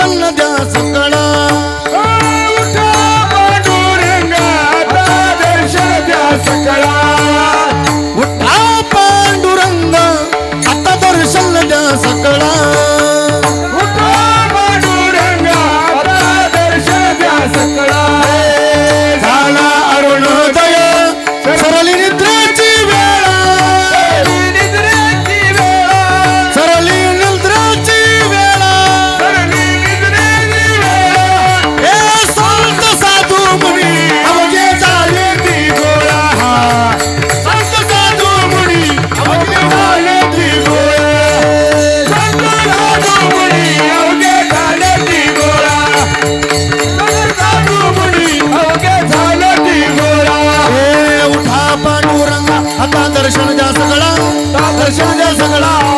द्या सकळा दर्शन द्या सकळा उठा पांडुरंग आता दर्शन द्या सकळा उठा पांडुरंगा दर्शन द्या सगळा. दर्शन द्या सगळा.